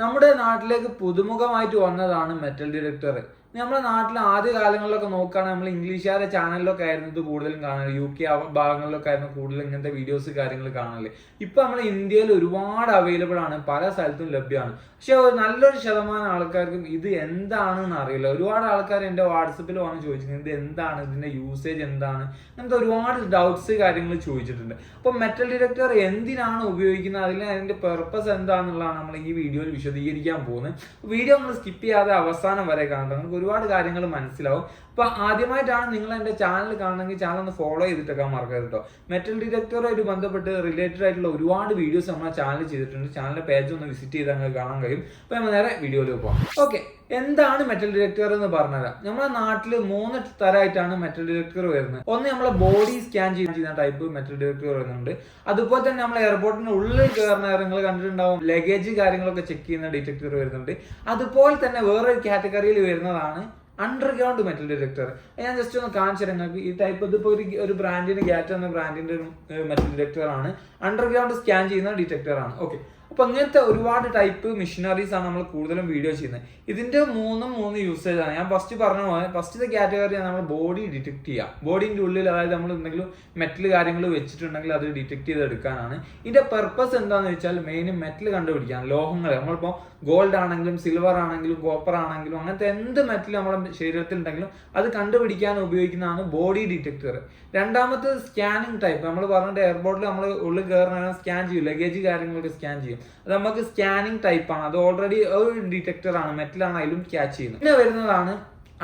നമ്മുടെ നാട്ടിലേക്ക് പുതുമുഖമായിട്ട് വന്നതാണ് മെറ്റൽ ഡിറ്റക്ടർ നമ്മുടെ നാട്ടിൽ ആദ്യ കാലങ്ങളിലൊക്കെ നോക്കുകയാണെങ്കിൽ നമ്മൾ ഇംഗ്ലീഷുകാരുടെ ചാനലിലൊക്കെ ആയിരുന്നു ഇത് കൂടുതലും കാണുന്നത് യു കെ ഭാഗങ്ങളിലൊക്കെ ആയിരുന്നു കൂടുതലും ഇങ്ങനത്തെ വീഡിയോസ് കാര്യങ്ങൾ കാണൽ. ഇപ്പൊ നമ്മൾ ഇന്ത്യയിൽ ഒരുപാട് അവൈലബിൾ ആണ് പല സ്ഥലത്തും ലഭ്യമാണ്. പക്ഷെ നല്ലൊരു ശതമാനം ആൾക്കാർക്കും ഇത് എന്താണെന്ന് അറിയില്ല. ഒരുപാട് ആൾക്കാർ എന്റെ വാട്സപ്പിൽ വന്ന് ചോദിച്ചിട്ടുണ്ട് ഇത് എന്താണ്? ഇതിന്റെ യൂസേജ് എന്താണ്? അങ്ങനത്തെ ഒരുപാട് ഡൗട്ട്സ് കാര്യങ്ങൾ ചോദിച്ചിട്ടുണ്ട്. അപ്പോൾ മെറ്റൽ ഡിറ്റക്ടർ എന്തിനാണ് ഉപയോഗിക്കുന്നത്? അതിൽ അതിന്റെ പെർപ്പസ് എന്താണെന്നുള്ളതാണ് നമ്മൾ ഈ വീഡിയോയിൽ വിശദീകരിക്കാൻ പോകുന്നത്. വീഡിയോ നമ്മൾ സ്കിപ്പ് ചെയ്യാതെ അവസാനം വരെ കാണണം നിങ്ങൾക്ക് ഒരുപാട് കാര്യങ്ങൾ മനസ്സിലാവും. അപ്പൊ ആദ്യമായിട്ടാണ് നിങ്ങൾ എന്റെ ചാനൽ കാണണമെങ്കിൽ ചാനൽ ഒന്ന് ഫോളോ ചെയ്തിട്ടൊക്കെ മറക്കരുത് കേട്ടോ മെറ്റൽ ഡിറ്റക്ടറുമായിട്ട് ബന്ധപ്പെട്ട് റിലേറ്റഡ് ആയിട്ടുള്ള ഒരുപാട് വീഡിയോസ് നമ്മൾ ചാനൽ ചെയ്തിട്ടുണ്ട്. ചാനലിന്റെ പേജ് ഒന്ന് വിസിറ്റ് ചെയ്താൽ നിങ്ങൾക്ക് കാണാൻ കഴിയും. അപ്പൊ നമ്മൾ നേരെ വീഡിയോയിൽ പോകാം ഓക്കെ എന്താണ് മെറ്റൽ ഡിറ്റക്ടർ എന്ന് പറഞ്ഞുതരാം. നമ്മുടെ നാട്ടിൽ മൂന്ന് തരമായിട്ടാണ് മെറ്റൽ ഡിറ്റക്ടർ വരുന്നത്. ഒന്ന് നമ്മളെ ബോഡി സ്കാൻ ചെയ്യുന്ന ടൈപ്പ് മെറ്റൽ ഡിറ്റക്ടർ വരുന്നുണ്ട്. അതുപോലെ തന്നെ നമ്മൾ എയർപോർട്ടിന്റെ ഉള്ളിൽ കയറുന്ന കാര്യങ്ങൾ കണ്ടിട്ടുണ്ടാവും. ലഗേജ് കാര്യങ്ങളൊക്കെ ചെക്ക് ചെയ്യുന്ന ഡിറ്റക്ടർ വരുന്നുണ്ട്. അതുപോലെ തന്നെ വേറൊരു കാറ്റഗറിയിൽ വരുന്നതാണ് അണ്ടർഗ്രൗണ്ട് മെറ്റൽ ഡിറ്റക്ടർ ഞാൻ ജസ്റ്റ് ഒന്ന് കാണിച്ചു തരാം. നിങ്ങൾക്ക് ഈ ടൈപ്പ് ഇതിപ്പോ ഒരു ഒരു ബ്രാൻഡിന് ഗ്യാറ്റ് എന്ന ബ്രാൻഡിന്റെ ഒരു മെറ്റൽ ഡിറ്റക്ടർ ആണ്. അണ്ടർഗ്രൗണ്ട് സ്കാൻ ചെയ്യുന്ന ഡിറ്റക്ടർ ആണ്. ഓക്കെ അപ്പൊ അങ്ങനത്തെ ഒരുപാട് ടൈപ്പ് മെഷീനറീസ് ആണ് നമ്മൾ കൂടുതലും വീഡിയോ ചെയ്യുന്നത്. ഇതിന്റെ മൂന്നും മൂന്ന് യൂസേജ് ആണ്. ഞാൻ ഫസ്റ്റ് പറഞ്ഞ പോലെ ഫസ്റ്റത്തെ കാറ്റഗറിയാണ് നമ്മൾ ബോഡി ഡിറ്റക്ട് ചെയ്യുക. ബോഡിന്റെ ഉള്ളിൽ അതായത് നമ്മൾ എന്തെങ്കിലും മെറ്റൽ കാര്യങ്ങൾ വെച്ചിട്ടുണ്ടെങ്കിൽ അത് ഡിറ്റക്ട് ചെയ്തെടുക്കാനാണ് ഇതിന്റെ പെർപ്പസ് എന്താണെന്ന് വെച്ചാൽ മെയിൻ മെറ്റൽ കണ്ടുപിടിക്കാൻ ലോഹങ്ങൾ നമ്മളിപ്പോൾ ഗോൾഡ് ആണെങ്കിലും സിൽവർ ആണെങ്കിലും കോപ്പർ ആണെങ്കിലും അങ്ങനത്തെ എന്ത് മെറ്റൽ നമ്മുടെ ശരീരത്തിൽ ഉണ്ടെങ്കിലും അത് കണ്ടുപിടിക്കാൻ ഉപയോഗിക്കുന്നതാണ് ബോഡി ഡിറ്റക്ടർ രണ്ടാമത്തെ സ്കാനിങ് ടൈപ്പ് നമ്മൾ പറഞ്ഞിട്ട് എയർപോർട്ടിൽ നമ്മൾ ഉള്ളിൽ കയറുന്ന സ്കാൻ ചെയ്യും. ലഗേജ് കാര്യങ്ങളൊക്കെ സ്കാൻ ചെയ്യും. അത് നമുക്ക് സ്കാനിങ് ടൈപ്പ് ആണ്. അത് ഓൾറെഡി ഒരു ഡിറ്റക്ടർ ആണ്. മെറ്റൽ ആണ് അതിലും ക്യാച്ച് ചെയ്യുന്നത്. പിന്നെ വരുന്നതാണ്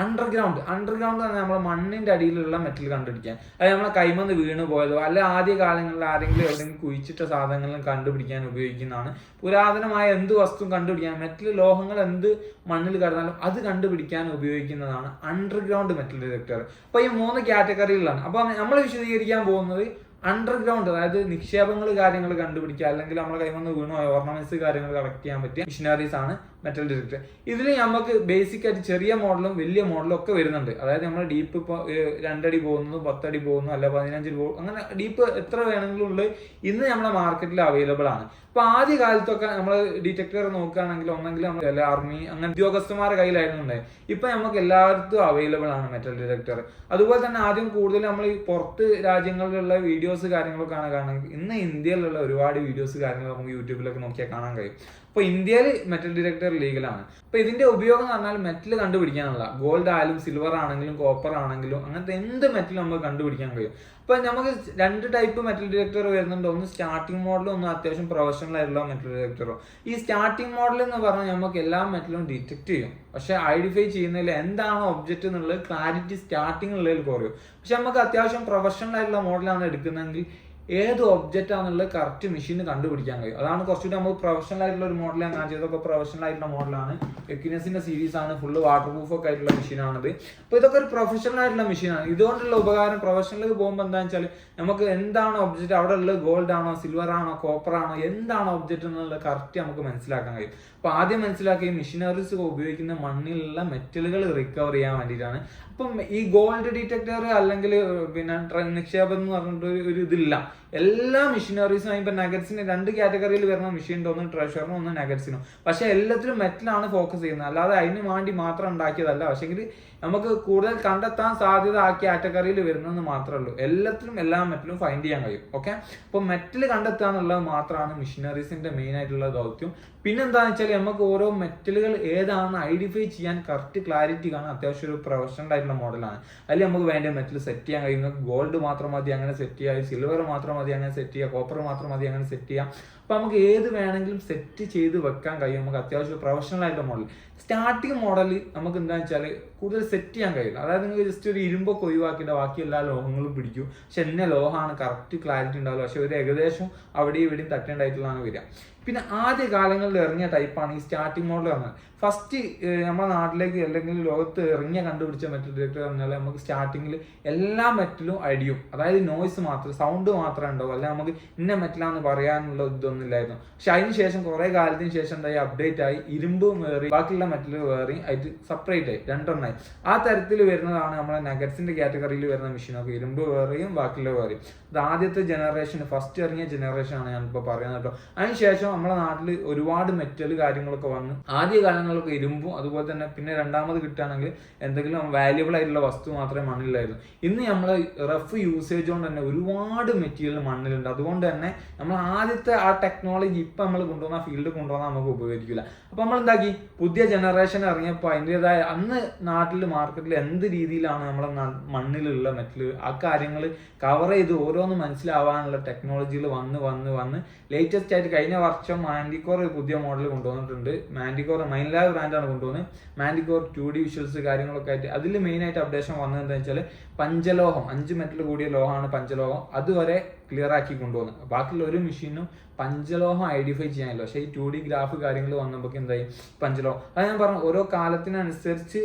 അണ്ടർഗ്രൗണ്ട് അണ്ടർഗ്രൗണ്ട് തന്നെ നമ്മൾ മണ്ണിന്റെ അടിയിലുള്ള മെറ്റൽ കണ്ടുപിടിക്കാൻ. അതായത് നമ്മളെ കൈമന്ന് വീണ് പോയതോ. അല്ലെ ആദ്യ കാലങ്ങളിൽ ആരെങ്കിലും എവിടെയെങ്കിലും കുഴിച്ചിട്ട സാധനങ്ങളും കണ്ടുപിടിക്കാൻ ഉപയോഗിക്കുന്നതാണ്. പുരാതനമായ എന്ത് വസ്തു കണ്ടുപിടിക്കാൻ മെറ്റൽ ലോഹങ്ങൾ എന്ത് മണ്ണിൽ കടന്നാലും അത് കണ്ടുപിടിക്കാൻ ഉപയോഗിക്കുന്നതാണ് അണ്ടർഗ്രൗണ്ട് മെറ്റൽ ഡിറ്റക്ടർ അപ്പൊ ഈ മൂന്ന് കാറ്റഗറികളാണ് അപ്പൊ നമ്മൾ വിശദീകരിക്കാൻ പോകുന്നത് അണ്ടർഗ്രൗണ്ട് അതായത് നിക്ഷേപങ്ങൾ കാര്യങ്ങൾ കണ്ടുപിടിക്കുക അല്ലെങ്കിൽ നമ്മളെ കൈവന്ന് വീണോ ഓർണമെന്റ്സ് കാര്യങ്ങൾ കളക്ട് ചെയ്യാൻ പറ്റിയ മിഷനറീസ് ആണ് മെറ്റൽ ഡിറ്റക്ടർ ഇതിൽ നമുക്ക് ബേസിക് ആയിട്ട് ചെറിയ മോഡലും വലിയ മോഡലും ഒക്കെ വരുന്നുണ്ട്. അതായത് നമ്മൾ ഡീപ്പ് ഇപ്പോൾ രണ്ടടി പോകുന്നു പത്തടി പോകുന്നു അല്ല പതിനഞ്ച് പോകും അങ്ങനെ ഡീപ്പ് എത്ര വേണമെങ്കിലും ഉള്ളത് ഇന്ന് നമ്മുടെ മാർക്കറ്റിൽ അവൈലബിൾ ആണ്. അപ്പൊ ആദ്യ കാലത്തൊക്കെ നമ്മൾ ഡിറ്റക്ടർ നോക്കുകയാണെങ്കിൽ ഒന്നെങ്കിൽ നമ്മൾ ആർമി അങ്ങനെ ഉദ്യോഗസ്ഥന്മാരുടെ കയ്യിലായിരുന്നു ഉണ്ടായത് ഇപ്പൊ നമുക്ക് എല്ലായിടത്തും അവൈലബിൾ ആണ് മെറ്റൽ ഡിറ്റക്ടർ അതുപോലെ തന്നെ ആദ്യം കൂടുതൽ നമ്മൾ ഈ പുറത്ത് രാജ്യങ്ങളിലുള്ള വീഡിയോസ് കാര്യങ്ങളൊക്കെ ആണ് കാണുന്നത് ഇന്ന് ഇന്ത്യയിലുള്ള ഒരുപാട് വീഡിയോസ് കാര്യങ്ങൾ നമുക്ക് യൂട്യൂബിലൊക്കെ നോക്കിയാൽ കാണാൻ കഴിയും. അപ്പൊ ഇന്ത്യയിൽ മെറ്റൽ ഡിറ്റക്ടർ ലീഗലാണ് അപ്പൊ ഇതിന്റെ ഉപയോഗം എന്ന് പറഞ്ഞാൽ മെറ്റൽ കണ്ടുപിടിക്കാനുള്ള ഗോൾഡ് ആയാലും സിൽവർ ആണെങ്കിലും കോപ്പർ ആണെങ്കിലും അങ്ങനത്തെ എന്ത് മെറ്റൽ നമുക്ക് കണ്ടുപിടിക്കാൻ കഴിയും. അപ്പൊ നമുക്ക് രണ്ട് ടൈപ്പ് മെറ്റൽ ഡിറ്റക്ടർ വരുന്നുണ്ട്. ഒന്ന് സ്റ്റാർട്ടിംഗ് മോഡലും ഒന്ന് അത്യാവശ്യം പ്രൊഫഷണൽ ആയിട്ടുള്ള മെറ്റൽ ഡിറ്റക്ടറും ഈ സ്റ്റാർട്ടിംഗ് മോഡൽ എന്ന് പറഞ്ഞാൽ നമുക്ക് എല്ലാ മെറ്റലും ഡിറ്റക്ട് ചെയ്യും. പക്ഷെ ഐഡന്റിഫൈ ചെയ്യുന്നതിൽ എന്താണ് ഒബ്ജക്റ്റ് എന്നുള്ളത് ക്ലാരിറ്റി സ്റ്റാർട്ടിംഗ് ഉള്ളതിൽ കുറയും. പക്ഷെ നമുക്ക് അത്യാവശ്യം പ്രൊഫഷണൽ ആയിട്ടുള്ള മോഡലാണ് എടുക്കുന്നതെങ്കിൽ ഏത് ഒബ്ജക്റ്റ് ആണെന്നുള്ളത് കറക്റ്റ് മെഷീന് കണ്ടുപിടിക്കാൻ കഴിയും. അതാണ് കുറച്ചുകൂടി നമ്മൾ പ്രൊഫഷണൽ ആയിട്ടുള്ള ഒരു മോഡലാണ് ഞാൻ ചെയ്തതൊക്കെ പ്രൊഫഷണൽ ആയിട്ടുള്ള മോഡലാണ് എക്വിനസിന്റെ സീരീസ് ആണ്. ഫുള്ള് വാട്ടർ പ്രൂഫ് ഒക്കെ ആയിട്ടുള്ള മെഷീനാണിത് അപ്പോൾ ഇതൊക്കെ ഒരു പ്രൊഫഷണൽ ആയിട്ടുള്ള മെഷീനാണ് ഇതുകൊണ്ടുള്ള ഉപകാരം പ്രൊഫഷണലിൽ പോകുമ്പോൾ എന്താണെന്ന് വെച്ചാൽ നമുക്ക് എന്താണ് ഒബ്ജക്റ്റ് അവിടെ ഉള്ളത്? ഗോൾഡ് ആണോ? സിൽവർ ആണോ? കോപ്പർ ആണോ? എന്താണ് ഒബ്ജക്റ്റ് എന്നുള്ളത് കറക്റ്റ് നമുക്ക് മനസ്സിലാക്കാൻ കഴിയും. അപ്പോൾ ആദ്യം മനസ്സിലാക്കിയ മെഷീനറീസ് ഉപയോഗിക്കുന്ന മണ്ണിലുള്ള മെറ്റലുകൾ റിക്കവർ ചെയ്യാൻ വേണ്ടിയിട്ടാണ്. അപ്പം ഈ ഗോൾഡ് ഡിറ്റക്ടർ അല്ലെങ്കിൽ പിന്നെ നിക്ഷേപം എന്ന് പറഞ്ഞിട്ട് ഒരു- ഇതില്ല. എല്ലാ മെഷീനറീസും ഇപ്പൊ നഗറ്റ്സിന് രണ്ട് കാറ്റഗറിയിൽ വരുന്ന മെഷീൻ ഒന്ന് ട്രഷറിനും ഒന്ന് നഗറ്റ്സിനും പക്ഷെ എല്ലാത്തിലും മെറ്റലാണ് ഫോക്കസ് ചെയ്യുന്നത്. അല്ലാതെ അതിന് വേണ്ടി മാത്രം ഉണ്ടാക്കിയതല്ല. പക്ഷേങ്കിൽ നമുക്ക് കൂടുതൽ കണ്ടെത്താൻ സാധ്യത ആ കാറ്റഗറിയിൽ വരുന്നതെന്ന് മാത്രമേ ഉള്ളൂ. എല്ലാത്തിലും എല്ലാ മെറ്റലും ഫൈൻഡ് ചെയ്യാൻ കഴിയും. ഓക്കെ അപ്പോൾ മെറ്റൽ കണ്ടെത്തുക എന്നുള്ളത് മാത്രമാണ് മെഷീനറീസിന്റെ മെയിൻ ആയിട്ടുള്ള ദൗത്യം. പിന്നെന്താണെന്ന് വെച്ചാൽ നമുക്ക് ഓരോ മെറ്റലുകൾ ഏതാണെന്ന് ഐഡന്റിഫൈ ചെയ്യാൻ കറക്റ്റ് ക്ലാരിറ്റി കാണാൻ അത്യാവശ്യം ഒരു പ്രൊഫഷണൽ ആയിട്ടുള്ള മോഡലാണ്. അതിൽ നമുക്ക് വേണ്ട മെറ്റൽ സെറ്റ് ചെയ്യാൻ കഴിയുന്നത് ഗോൾഡ് മാത്രം മതി അങ്ങനെ സെറ്റ് ചെയ്യാം. സിൽവർ മാത്രം മതി അങ്ങനെ സെറ്റ് ചെയ്യാം. കോപ്പർ മാത്രം മതി അങ്ങനെ സെറ്റ് ചെയ്യാം. അപ്പൊ നമുക്ക് ഏത് വേണമെങ്കിലും സെറ്റ് ചെയ്ത് വെക്കാൻ കഴിയും. നമുക്ക് അത്യാവശ്യം പ്രൊഫഷണൽ ആയിട്ടുള്ള മോഡൽ സ്റ്റാർട്ടിങ് മോഡൽ നമുക്ക് എന്താ വെച്ചാൽ കൂടുതൽ സെറ്റ് ചെയ്യാൻ കഴിയില്ല. അതായത് നിങ്ങൾക്ക് ജസ്റ്റ് ഒരു ഇരുമ്പൊക്കെ ഒഴിവാക്കിയിട്ട് ബാക്കി എല്ലാ ലോഹങ്ങളും പിടിക്കും. പക്ഷെ എന്നെ ലോഹമാണ് കറക്റ്റ് ക്ലാരിറ്റി ഉണ്ടാവില്ല പക്ഷെ ഒരു ഏകദേശം അവിടെയും ഇവിടെയും തട്ടേണ്ടായിട്ടുള്ളതാണ് വരിക. പിന്നെ ആദ്യ കാലങ്ങളിൽ ഇറങ്ങിയ ടൈപ്പാണ് ഈ സ്റ്റാർട്ടിംഗ് മോഡൽ പറഞ്ഞത് ഫസ്റ്റ് നമ്മുടെ നാട്ടിലേക്ക് അല്ലെങ്കിൽ ലോകത്ത് ഇറങ്ങിയ കണ്ടുപിടിച്ച മെറ്റൽ ഡിറ്റക്ടർ പറഞ്ഞാൽ നമുക്ക് സ്റ്റാർട്ടിങ്ങിൽ എല്ലാ മെറ്റലും അടിയും. അതായത് നോയ്സ് മാത്രം സൗണ്ട് മാത്രമേ ഉണ്ടാവും. അല്ലെങ്കിൽ നമുക്ക് ഇന്ന മെറ്റലാന്ന് പറയാനുള്ള ഇതൊന്നും ഇല്ലായിരുന്നു പക്ഷെ അതിന് ശേഷം കുറെ കാലത്തിന് ശേഷം എന്തായി? അപ്ഡേറ്റ് ആയി. ഇരുമ്പ് വേറി ബാക്കിയുള്ള മെറ്റൽ വേറി ആയിട്ട് സെപ്പറേറ്റ് ആയി. രണ്ടെണ്ണമായി ആ തരത്തിൽ വരുന്നതാണ് നമ്മുടെ നഗറ്റ്സിന്റെ കാറ്റഗറിയിൽ വരുന്ന മെഷീനൊക്കെ ഇരുമ്പ് വേറിയും ബാക്കിയുള്ള വേറിയും. ഇത് ആദ്യത്തെ ജനറേഷൻ ഫസ്റ്റ് ഇറങ്ങിയ ജനറേഷൻ ആണ് ഞാനിപ്പോൾ പറയുന്നത് കേട്ടോ. അതിനുശേഷം നമ്മുടെ നാട്ടിൽ ഒരുപാട് മെറ്റൽ കാര്യങ്ങളൊക്കെ വന്നു ആദ്യ കാലങ്ങളിലൊക്കെ ഇരുമ്പും അതുപോലെ തന്നെ പിന്നെ രണ്ടാമത് കിട്ടുകയാണെങ്കിൽ എന്തെങ്കിലും വാല്യുബിൾ ആയിട്ടുള്ള വസ്തു മാത്രമേ മണ്ണിലായിരുന്നു ഇന്ന് നമ്മൾ റഫ് യൂസേജ് കൊണ്ട് തന്നെ ഒരുപാട് മെറ്റീരിയൽ മണ്ണിലുണ്ട്. അതുകൊണ്ട് തന്നെ നമ്മൾ ആദ്യത്തെ ആ ടെക്നോളജി ഇപ്പം നമ്മൾ കൊണ്ടുവന്ന ഫീൽഡ് കൊണ്ടുവന്നാൽ നമുക്ക് ഉപകരിക്കില്ല അപ്പം നമ്മൾ എന്താക്കി പുതിയ ജനറേഷൻ ഇറങ്ങിയപ്പോൾ അതിന്റെതായ അന്ന് നാട്ടിൽ മാർക്കറ്റിൽ എന്ത് രീതിയിലാണ് നമ്മളെ മണ്ണിലുള്ള മെറ്റൽ ആ കാര്യങ്ങൾ കവർ ചെയ്ത് ഓരോന്ന് മനസ്സിലാവാനുള്ള ടെക്നോളജികൾ വന്ന് വന്ന് വന്ന് ലേറ്റസ്റ്റ് ആയിട്ട് കഴിഞ്ഞ വർഷം മാൻഡിക്കോർ പുതിയ മോഡൽ കൊണ്ടുവന്നിട്ടുണ്ട്. മാൻഡിക്കോർ മൈൻലാ ബ്രാൻഡാണ് കൊണ്ടുവന്നത് മാൻഡിക്കോർ ടു ഡി വിഷ്വൽസ് കാര്യങ്ങളൊക്കെ ആയിട്ട് അതിൽ മെയിൻ ആയിട്ട് അപ്ഡേഷൻ വന്നത് എന്താ വെച്ചാൽ പഞ്ചലോഹം അഞ്ച് മെറ്റൽ കൂടിയ ലോഹമാണ് പഞ്ചലോഹം. അതുവരെ ക്ലിയർ ആക്കി കൊണ്ടുവന്നത് ബാക്കിയുള്ള ഒരു മെഷീനും പഞ്ചലോഹം ഐഡന്റിഫൈ ചെയ്യാനില്ല. പക്ഷേ ഈ ടു ഡി ഗ്രാഫ് കാര്യങ്ങൾ വന്നപ്പോൾ എന്തായി? പഞ്ചലോഹം. അത് ഞാൻ പറഞ്ഞു ഓരോ കാലത്തിനനുസരിച്ച്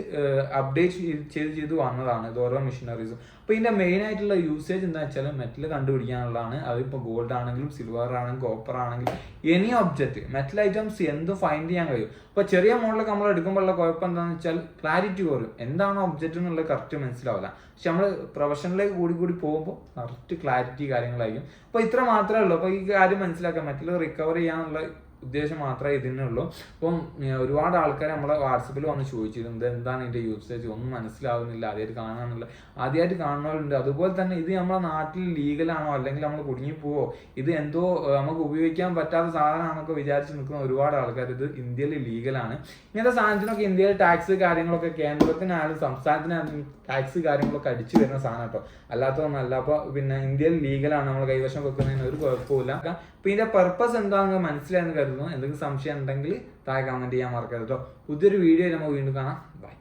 അപ്ഡേറ്റ് ചെയ്ത് ചെയ്ത് വന്നതാണ് ഇത് ഓരോ മെഷീനറീസും അപ്പോൾ ഇതിന്റെ മെയിൻ ആയിട്ടുള്ള യൂസേജ് എന്താ വെച്ചാൽ മെറ്റൽ കണ്ടുപിടിക്കാനുള്ളതാണ്. അതിപ്പോ ഗോൾഡ് ആണെങ്കിലും സിൽവർ ആണെങ്കിലും കോപ്പർ ആണെങ്കിലും എനി ഒബ്ജക്റ്റ് മെറ്റൽ ഐറ്റംസ് എന്തും ഫൈൻഡ് ചെയ്യാൻ കഴിയും. ഇപ്പൊ ചെറിയ മോഡലൊക്കെ നമ്മൾ എടുക്കുമ്പോഴുള്ള കുഴപ്പം എന്താണെന്ന് വെച്ചാൽ ക്ലാരിറ്റി കുറയും. എന്താണ് ഒബ്ജക്റ്റ് എന്നുള്ളത് കറക്റ്റ് മനസ്സിലാവില്ല. പക്ഷെ നമ്മൾ പ്രൊഫഷനിലേക്ക് കൂടി കൂടി പോകുമ്പോൾ കറക്റ്റ് ക്ലാരിറ്റി കാര്യങ്ങളായിരിക്കും. അപ്പോൾ ഇത്ര മാത്രമേ ഉള്ളൂ. അപ്പോൾ ഈ കാര്യം മനസ്സിലാക്കാൻ മെറ്റൽ റിക്കവർ ചെയ്യാനുള്ള ഉദ്ദേശം മാത്രമേ ഇതിനുള്ളൂ അപ്പം ഒരുപാട് ആൾക്കാർ നമ്മളെ വാട്സപ്പിൽ വന്ന് ചോദിച്ചിരുന്നത് എന്താണ് ഇതിന്റെ യൂസേജ് ഒന്നും മനസ്സിലാവുന്നില്ല. ആദ്യമായിട്ട് കാണാനുള്ള ആദ്യമായിട്ട് കാണുന്നവരുണ്ട്. അതുപോലെ തന്നെ ഇത് നമ്മുടെ നാട്ടിൽ ലീഗലാണോ അല്ലെങ്കിൽ നമ്മൾ കുടുങ്ങി പോവോ? ഇത് എന്തോ നമുക്ക് ഉപയോഗിക്കാൻ പറ്റാത്ത സാധനമാണെന്നൊക്കെ വിചാരിച്ച് നിൽക്കുന്ന ഒരുപാട് ആൾക്കാർ ഇത് ഇന്ത്യയിൽ ലീഗലാണ് ഇങ്ങനത്തെ സാധനത്തിനൊക്കെ ഇന്ത്യയിൽ ടാക്സ് കാര്യങ്ങളൊക്കെ കേന്ദ്രത്തിനായാലും സംസ്ഥാനത്തിനായാലും ടാക്സ് കാര്യങ്ങളൊക്കെ അടിച്ചു വരുന്ന സാധനം കേട്ടോ. അല്ലാത്തതൊന്നല്ല അപ്പോൾ പിന്നെ ഇന്ത്യയിൽ ലീഗലാണ് നമ്മൾ കൈവശം വെക്കുന്നതിന് ഒരു കുഴപ്പമില്ല അപ്പൊ ഇതിന്റെ പർപ്പസ് എന്താണെന്ന് മനസ്സിലായെന്ന് കരുതുന്നു എന്തെങ്കിലും സംശയം ഉണ്ടെങ്കിൽ താഴെ കമന്റ് ചെയ്യാൻ മറക്കരുത് കേട്ടോ പുതിയൊരു വീഡിയോ നമുക്ക് വീണ്ടും കാണാം. ബൈ